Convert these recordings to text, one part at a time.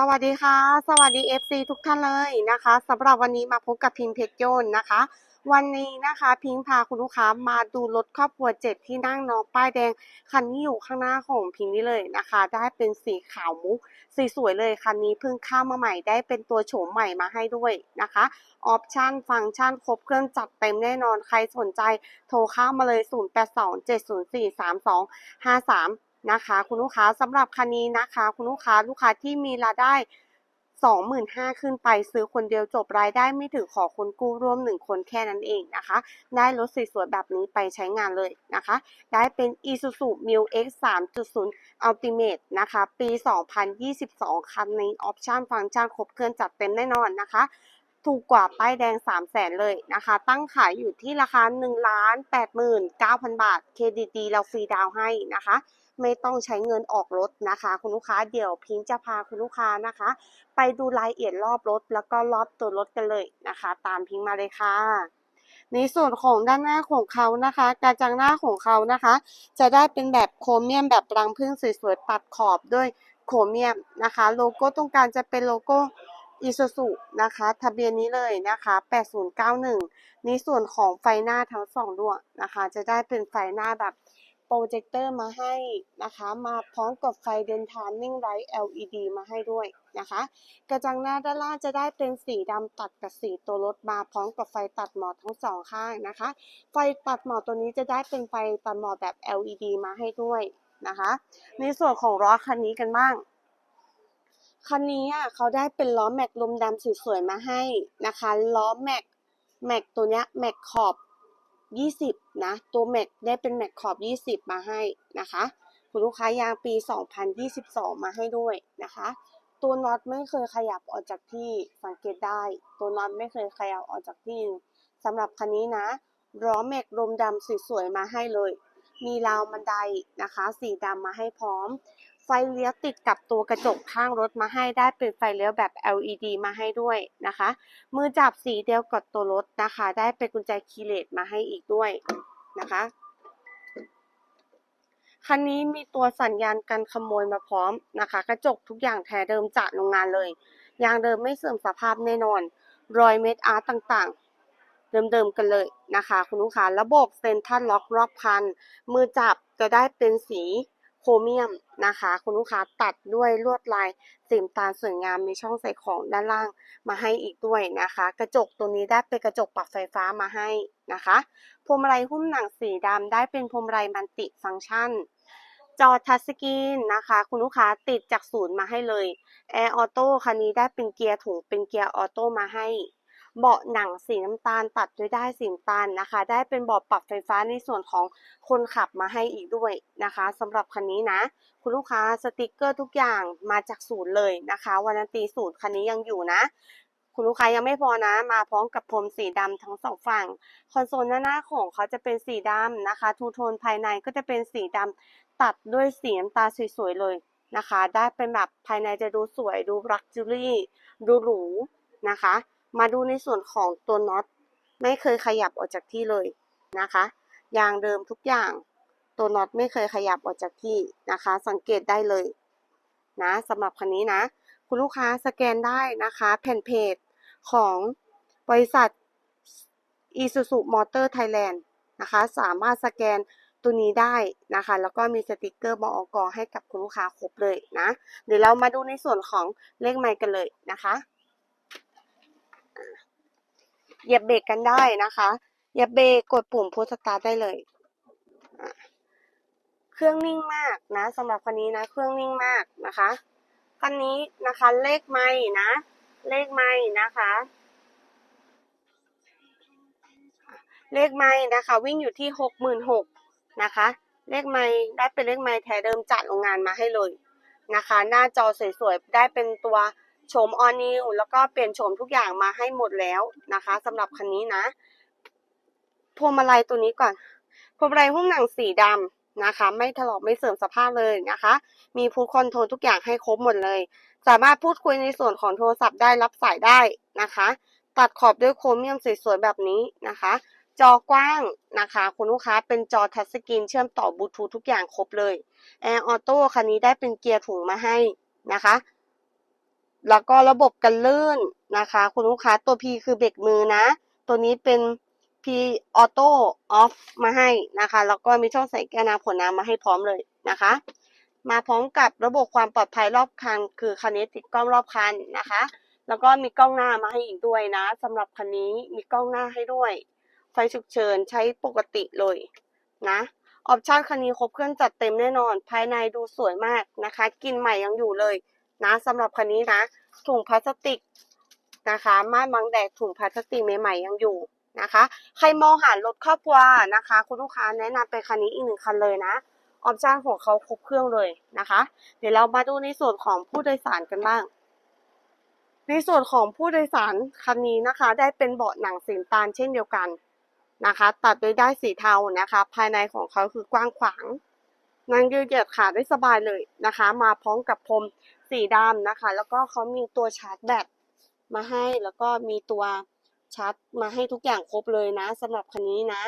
สวัสดีค่ะ สวัสดี FC ทุกท่านเลยนะคะสำหรับวันนี้มาพบกับพิงเพชรโยนนะคะ วันนี้นะคะพิงพาคุณลูกค้ามาดูรถครอบครัวเจ็ดที่นั่งน้องป้ายแดง คันนี้อยู่ข้างหน้าของพิงนี่เลยนะคะ ได้เป็นสีขาวมุกสีสวยเลยคันนี้เพิ่งเข้ามาใหม่ได้เป็นตัวโฉมใหม่มาให้ด้วยนะคะออปชั่นฟังก์ชันครบเครื่องจัดเต็มแน่นอนใครสนใจโทรเข้ามาเลย 0827043253 นะคะ คุณลูกค้าสำหรับคันนี้นะคะ คุณลูกค้าลูกค้าที่มีรายได้25,000ขึ้นไปซื้อคนเดียวจบรายได้ไม่ถึงขอคนกู้ร่วม 1 คนแค่นั้นเองนะคะ ได้รถสวยๆแบบนี้ไปใช้งานเลยนะคะ ได้เป็น Isuzu Mil X 3.0 Ultimate นะคะ ปี 2022 คันในออปชั่นฟังก์ชันครบเครื่องจัดเต็มแน่นอนนะคะ ถูกกว่าป้ายแดง 3 0 0แสนเลยนะคะ ตั้งขายอยู่ที่ราคา 1 8 9 0 0 0 บาทเครดิตเราฟรีดาวให้นะคะ ไม่ต้องใช้เงินออกรถนะคะ คุณลูกค้าเดี๋ยวพิงจะพาคุณลูกค้านะคะ ไปดูรายละเอียดรอบรถแล้วก็รอบตัวรถกันเลยนะคะ ตามพิงมาเลยค่ะในส่วนของด้านหน้าของเขานะคะ การจังหน้าของเขานะคะ จะได้เป็นแบบโครเมียมแบบรังผึ้งสวยๆตัดขอบด้วยโครเมียมนะคะ โลโก้ตรงกลางจะเป็นโลโก้อิซูซุนะคะทะเบียนนี้เลยนะคะ 8091 ในส่วนของไฟหน้าทั้งสองดวงนะคะ จะได้เป็นไฟหน้าแบบ โปรเจคเตอร์มาให้นะคะ มาพร้อมกับไฟเดนทามมิ่งไลท์ LED มาให้ด้วยนะคะ กระจังหน้าด้านล่างจะได้เป็นสีดำตัดกับสีตัวรถมาพร้อมกับไฟตัดหมอกทั้งสองข้างนะคะ ไฟตัดหมอกตัวนี้จะได้เป็นไฟตัดหมอกแบบ LED มาให้ด้วยนะคะ ในส่วนของล้อคันนี้กันบ้างคันนี้อะเขาได้เป็นล้อแม็กลมดำสวยๆมาให้นะคะล้อแม็กแม็กตัวเนี้ยแม็กขอบ 20 นะ ตัวแม็กได้เป็นแม็กขอบ 20 มาให้นะคะ คุณลูกค้ายางปี 2022 มาให้ด้วยนะคะ ตัวน็อตไม่เคยขยับออกจากที่สังเกตได้ ตัวน็อตไม่เคยขยับออกจากที่สำหรับคันนี้นะล้อแม็กลมดำสวยๆมาให้เลย มีราวบันไดนะคะ สีดำมาให้พร้อม ไฟเลี้ยวติดกับตัวกระจกข้างรถมาให้ได้เป็นไฟเลี้ยวแบบ LED มาให้ด้วยนะคะ มือจับสีเดียวกับตัวรถนะคะ ได้เป็นกุญแจคีย์เลสมาให้อีกด้วยนะคะคันนี้มีตัวสัญญาณกันขโมยมาพร้อมนะคะ กระจกทุกอย่างแท้เดิมจากโรงงานเลยยางเดิมไม่เสื่อมสภาพแน่นอน รอยเม็ดอาร์ตต่างๆ เดิมๆกันเลยนะคะ คุณลูกค้าระบบเซ็นทรัลล็อกรอบคัน มือจับจะได้เป็นสี ครเมียมนะคะ คุณลูกค้าตัดด้วยลวดลายสีตาลสวยงามมีช่องใส่ของด้านล่างมาให้อีกด้วยนะคะ กระจกตัวนี้ได้เป็นกระจกปรับไฟฟ้ามาให้นะคะพวงมาลัยหุ้มหนังสีดำได้เป็นพวงมาลัยมัลติฟังก์ชัน จอทัชสกรีนนะคะ คุณลูกค้าติดจากศูนย์มาให้เลยแอร์ออโต้คันนี้ได้เป็นเกียร์ถุงเป็นเกียร์ออโต้มาให้ เบาะหนังสีน้ำตาลตัดด้วยได้สีน้ำตาลนะคะ ได้เป็นเบาะปรับไฟฟ้าในส่วนของคนขับมาให้อีกด้วยนะคะสำหรับคันนี้นะ คุณลูกค้าสติกเกอร์ทุกอย่างมาจากศูนย์เลยนะคะวันตีศูนย์คันนี้ยังอยู่นะ คุณลูกค้ายังไม่พอนะ มาพร้อมกับพรมสีดำทั้งสองฝั่ง คอนโซลหน้าหน้าของเขาจะเป็นสีดำนะคะทูโทนภายในก็จะเป็นสีดำตัดด้วยสีน้ำตาลสวยๆเลยนะคะ ได้เป็นแบบภายในจะดูสวยดูรักจูรี่ดูหรูนะคะ มาดูในส่วนของตัวน็อตไม่เคยขยับออกจากที่เลยนะคะยางเดิมทุกอย่างตัวน็อตไม่เคยขยับออกจากที่นะคะ สังเกตได้เลยนะสำหรับคันนี้นะ คุณลูกค้าสแกนได้นะคะ แผ่นเพจของบริษัท Isuzu Motor Thailand นะคะ สามารถสแกนตัวนี้ได้นะคะ แล้วก็มีสติกเกอร์บออกให้กับคุณลูกค้าครบเลยนะ เดี๋ยวเรามาดูในส่วนของเลขไมค์กันเลยนะคะ เหยียบเบรกกันได้นะคะเหยียบเบรกกดปุ่มพุชสตาร์ทได้เลย เครื่องนิ่งมากนะสำหรับคันนี้นะ เครื่องนิ่งมากนะคะคันนี้นะคะเลขไม่นะ เลขไม่นะคะ เลขไม่นะคะ วิ่งอยู่ที่หกหมื่นหกนะคะ เลขไม่ได้เป็นเลขไม่แท้เดิมจัดโรงงานมาให้เลยนะคะ หน้าจอสวยๆได้เป็นตัว โฉมออนิวแล้วก็เปลี่ยนโฉมทุกอย่างมาให้หมดแล้วนะคะสำหรับคันนี้นะพวงมาลัยตัวนี้ก่อนพวงมาลัยหุ้มหนังสีดำนะคะ ไม่ถลอกไม่เสื่อมสภาพเลยนะคะ มีพูดคอนโทรลทุกอย่างให้ครบหมดเลย สามารถพูดคุยในส่วนของโทรศัพท์ได้รับสายได้นะคะ ตัดขอบด้วยโครเมียมสวยๆแบบนี้นะคะจอกว้างนะคะ คุณลูกค้าเป็นจอทัชสกรีนเชื่อมต่อบลูทูธทุกอย่างครบเลยแอร์ออโต้คันนี้ได้เป็นเกียร์ถุงมาให้นะคะ แล้วก็ระบบกันลื่นนะคะ คุณลูกค้าตัว P คือเบรกมือนะ ตัวนี้เป็น P Auto Off มาให้นะคะ แล้วก็มีช่องใส่แก้วน้ำขวดน้ำมาให้พร้อมเลยนะคะ มาพร้อมกับระบบความปลอดภัยรอบคัน คือคันนี้ติดกล้องรอบคันนะคะ แล้วก็มีกล้องหน้ามาให้อีกด้วยนะสำหรับคันนี้มีกล้องหน้าให้ด้วย ไฟฉุกเฉินใช้ปกติเลยนะออปชั่นคันนี้ครบเครื่องจัดเต็มแน่นอน ภายในดูสวยมากนะคะกลินใหม่ยังอยู่เลย นะสำหรับคันนี้นะถุงพลาสติกนะคะม่านบังแดดถุงพลาสติกใหม่ๆยังอยู่นะคะ ใครมองหารถครอบครัวนะคะ คุณลูกค้าแนะนำเป็นคันนี้อีกหนึ่งคันเลยนะออปชั่นของเขาครบเครื่องเลยนะคะ เดี๋ยวเรามาดูในส่วนของผู้โดยสารกันบ้าง ในส่วนของผู้โดยสารคันนี้นะคะ ได้เป็นเบาะหนังสีตาลเช่นเดียวกันนะคะ ตัดโดยได้สีเทานะคะ ภายในของเขาคือกว้างขวางนั่งยืดเหยียดขาได้สบายเลยนะคะ มาพร้อมกับพรม สีดำนะคะ แล้วก็เขามีตัวชาร์จแบตมาให้แล้วก็มีตัวชาร์จมาให้ทุกอย่างครบเลยนะสำหรับคันนี้นะ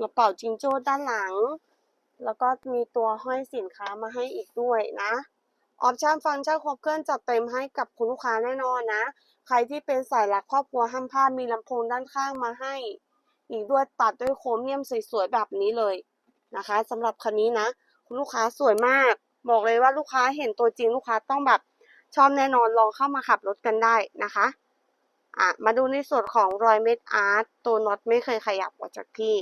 กระเป๋าจิงโจ้ด้านหลัง แล้วก็มีตัวห้อยสินค้ามาให้อีกด้วยนะออปชั่นฟังก์ชันครบเครื่องจัดเต็มให้กับคุณลูกค้าแน่นอนนะ ใครที่เป็นสายรักครอบครัวห้ามพลาดมีลำโพงด้านข้างมาให้ อีกด้วยตัดด้วยโครเมียมสวยๆแบบนี้เลยนะคะสำหรับคันนี้นะ คุณลูกค้าสวยมาก บอกเลยว่าลูกค้าเห็นตัวจริงลูกค้าต้องแบบชอบแน่นอนลองเข้ามาขับรถกันได้นะคะอะมาดูในส่วนของรอยเม็ดอาร์ตตัวน็อตไม่เคยขยับออกจากที่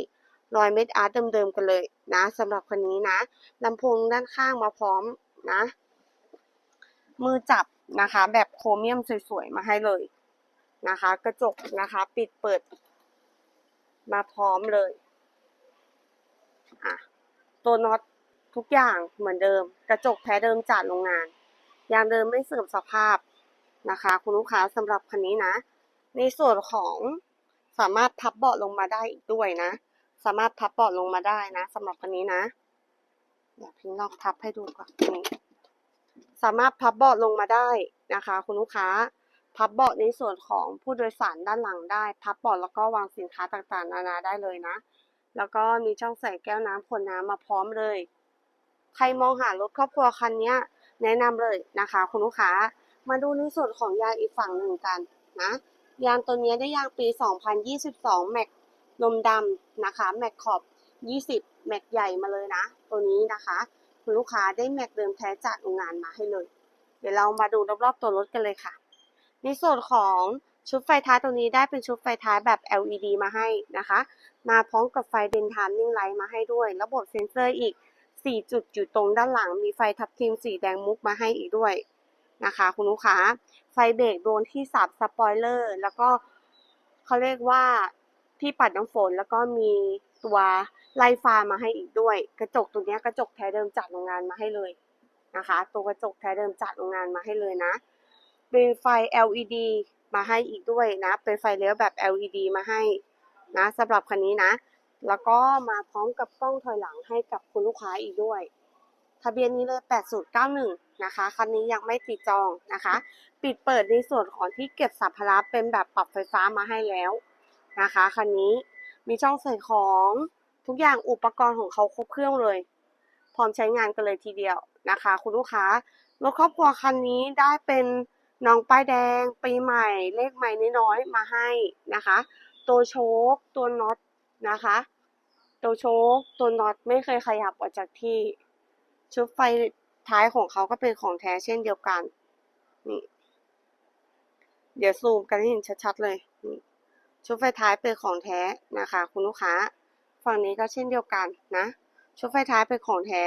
รอยเม็ดอาร์ตเดิมๆกันเลยนะสำหรับคันนี้นะลำโพงด้านข้างมาพร้อมนะ มือจับนะคะ แบบโครเมียมสวยๆมาให้เลยนะคะ กระจกนะคะปิดเปิด มาพร้อมเลยอะตัวน็อต ทุกอย่างเหมือนเดิม กระจกแท้เดิมจากโรงงาน ยางเดิมไม่เสื่อมสภาพนะคะ คุณลูกค้าสำหรับคันนี้นะ ในส่วนของสามารถพับเบาะลงมาได้อีกด้วยนะ สามารถพับเบาะลงมาได้นะสำหรับคันนี้นะเดี๋ยวพิงลองพับให้ดูก่อนนี่สามารถพับเบาะลงมาได้นะคะ คุณลูกค้าพับเบาะในส่วนของผู้โดยสารด้านหลังได้ พับเบาะแล้วก็วางสินค้าต่างๆ นานาได้เลยนะ แล้วก็มีช่องใส่แก้วน้ำขวดน้ำมาพร้อมเลย ใครมองหารถครอบครัวคันนี้แนะนำเลยนะคะ คุณลูกค้ามาดูในส่วนของยางอีกฝั่งหนึ่งกันนะยางตัวนี้ได้ยางปี 2022 แม็กลมดำนะคะแม็กขอบ 20 แม็กใหญ่มาเลยนะ ตัวนี้นะคะ คุณลูกค้าได้แม็กเดิมแท้จากโรงงานมาให้เลย เดี๋ยวเรามาดูรอบๆตัวรถกันเลยค่ะ ในส่วนของชุดไฟท้ายตัวนี้ได้เป็นชุดไฟท้ายแบบ LED มาให้นะคะ มาพร้อมกับไฟเดนทามนิ่งไลท์มาให้ด้วย ระบบเซ็นเซอร์อีก 4จุดอยู่ตรงด้านหลังมีไฟทับทิมสีแดงมุกมาให้อีกด้วยนะคะ คุณลูกค้าไฟเบรกโดนที่สับสปอยเลอร์ แล้วก็เขาเรียกว่าที่ปัดน้ำฝนแล้วก็มีตัวไล่ฟ้ามาให้อีกด้วย กระจกตัวนี้กระจกแท้เดิมจากโรงงานมาให้เลยนะคะ ตัวกระจกแท้เดิมจากโรงงานมาให้เลยนะเป็นไฟ LED มาให้อีกด้วยนะ เป็นไฟเลี้ยวแบบ LED มาให้นะสำหรับคันนี้นะ แล้วก็มาพร้อมกับกล้องถอยหลังให้กับคุณลูกค้าอีกด้วย ทะเบียนนี้เลย 8091 นะคะ คันนี้ยังไม่ติดจองนะคะ ปิดเปิดในส่วนของที่เก็บสัมภาระเป็นแบบปรับไฟฟ้ามาให้แล้วนะคะ คันนี้มีช่องใส่ของทุกอย่างอุปกรณ์ของเขาครบเครื่องเลย พร้อมใช้งานกันเลยทีเดียวนะคะ คุณลูกค้ารถครอบครัวคันนี้ได้เป็นน้องป้ายแดงปีใหม่ เลขใหม่น้อยๆมาให้นะคะ ตัวโชคตัวน็อต นะคะ ตัวโชคตัวน็อตไม่เคยขยับออกจากที่ชุดไฟท้ายของเขาก็เป็นของแท้เช่นเดียวกัน นี่ เดี๋ยวซูมกันให้เห็นชัดๆเลยนี่ชุดไฟท้ายเป็นของแท้นะคะ คุณลูกค้า ฝั่งนี้ก็เช่นเดียวกันนะ ชุดไฟท้ายเป็นของแท้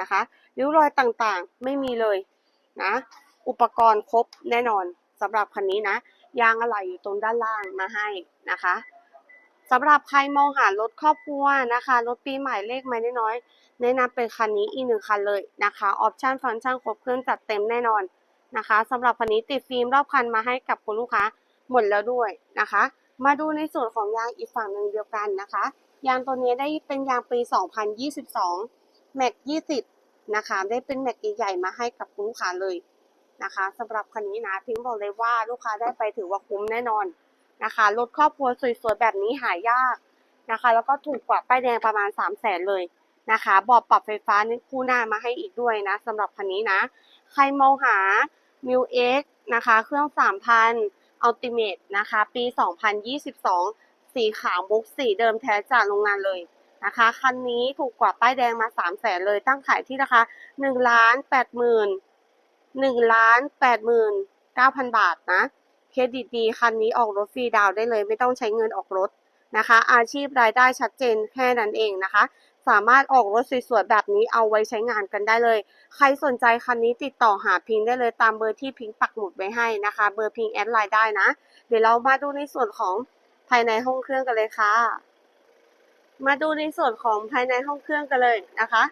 นะคะริ้วรอยต่างๆไม่มีเลยนะ อุปกรณ์ครบแน่นอนสำหรับคันนี้นะ ยางอะไหล่อยู่ตรงด้านล่างมาให้นะคะ สำหรับใครมองหารถครอบครัวนะคะรถปีใหม่เลขไม่น้อยแนะนำเป็นคันนี้อีกหนึ่งคันเลยนะคะออปชั่นฟังก์ชันครบเครื่องจัดเต็มแน่นอนนะคะสำหรับคันนี้ติดฟิล์มรอบคันมาให้กับคุณลูกค้าหมดแล้วด้วยนะคะ มาดูในส่วนของยางอีกฝั่งหนึ่งเดียวกันนะคะ ยางตัวนี้ได้เป็นยางปี 2022 แม็ก 20 นะคะ ได้เป็นแม็กใหญ่ๆมาให้กับคุณลูกค้าเลยนะคะสำหรับคันนี้นะพิงบอกเลยว่าลูกค้าได้ไปถือว่าคุ้มแน่นอน นะคะรถครอบครัวสวยๆแบบนี้หายากนะคะ แล้วก็ถูกกว่าป้ายแดงประมาณ3 0 0แสนเลยนะคะบอบปรับไฟฟ้านี่คู่หน้ามาให้อีกด้วยนะสำหรับคันนี้นะ ใครมองหา m ิวเอ็กนะคะ เครื่อง 3,000 Ultimate นะคะ ปี 2022 สีขาวมุกสีเดิมแท้จากโรงงานเลยนะคะ คันนี้ถูกกว่าป้ายแดงมา 3 0 0แสนเลย ตั้งขายที่ราคา1ล้าน8หมื่น1ล้าน8หมื่น9,000 บาทนะ เครดิตดีคันนี้ออกรถฟรีดาวได้เลย ไม่ต้องใช้เงินออกรถนะคะ อาชีพรายได้ชัดเจนแค่นั้นเองนะคะ สามารถออกรถสวยๆแบบนี้เอาไว้ใช้งานกันได้เลย ใครสนใจคันนี้ติดต่อหาพิงได้เลยตามเบอร์ที่พิงปักหมุดไว้ให้นะคะ เบอร์พิงแอดไลน์ได้นะ เดี๋ยวเรามาดูในส่วนของภายในห้องเครื่องกันเลยค่ะ มาดูในส่วนของภายในห้องเครื่องกันเลยนะคะ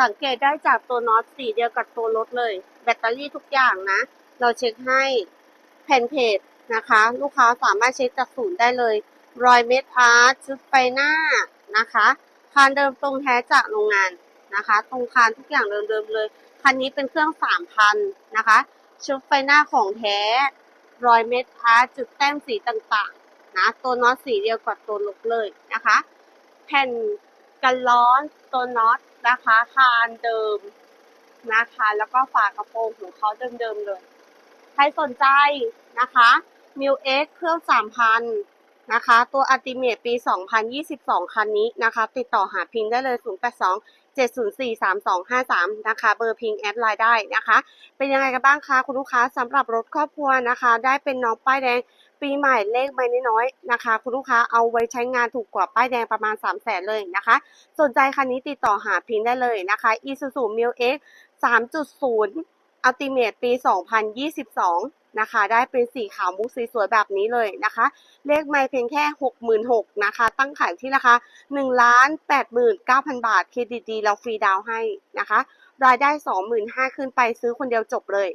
สังเกตได้จากตัวน็อตสีเดียวกับตัวรถเลย แบตเตอรี่ทุกอย่างนะ เราเช็คให้ แผ่นเพจนะคะ ลูกค้าสามารถเช็คจากศูนย์ได้เลย รอยเม็ดพาร์ทชุดไฟหน้านะคะคานเดิมตรงแท้จากโรงงานนะคะ ตรงคานทุกอย่างเดิมๆเลยคันนี้เป็นเครื่องสามพันนะคะชุดไฟหน้าของแท้ รอยเม็ดพาร์ทจุดแต้มสีต่างๆนะตัวน็อตสีเดียวกับตัวลกเลยนะคะ แผ่นกันร้อนตัวน็อตนะคะคานเดิมนะคะ แล้วก็ฝากระโปรงของเขาเดิมๆเลย ใครสนใจนะคะ m i u X เครื่อง3,000นะคะ ตัว Ultimate ปี 2022 คันนี้นะคะ ติดต่อหาพิงได้เลย 082 704 3253 นะคะ เบอร์พิงแอดไลน์ได้นะคะ เป็นยังไงกันบ้างคะคุณลูกค้าสำหรับรถครอบครัวนะคะ ได้เป็นน้องป้ายแดงปีใหม่เลขใบน้อยๆนะคะ คุณลูกค้าเอาไว้ใช้งานถูกกว่าป้ายแดงประมาณ 3 0 0แสนเลยนะคะ สนใจคันนี้ติดต่อหาพิงได้เลยนะคะ Isuzu m i l X 3.0 Ultimate ปี 2022 นะคะ ได้เป็นสีขาวมุกสีสวยแบบนี้เลยนะคะ เลขไม่เพียงแค่ 66,000นะคะ ตั้งขายที่ราคา1ล้าน89,000 บาท เครดิตดีเราฟรีดาวให้นะคะ รายได้ 25,000 ขึ้นไปซื้อคนเดียวจบเลย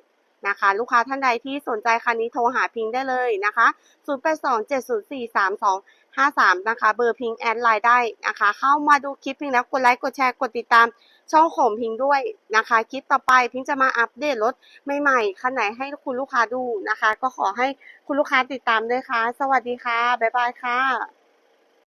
นะคะ ลูกค้าท่านใดที่สนใจคันนี้โทรหาพิงได้เลยนะคะ 0827043253 นะคะ เบอร์พิงแอดไลน์ได้นะคะ เข้ามาดูคลิปพิงแล้วกดไลค์ กดแชร์ กดติดตาม ช่องของพิงด้วยนะคะ คลิปต่อไปพิงจะมาอัปเดตรถใหม่ๆคันไหนให้คุณลูกค้าดูนะคะ ก็ขอให้คุณลูกค้าติดตามด้วยค่ะ สวัสดีค่ะ บ๊ายบายค่ะ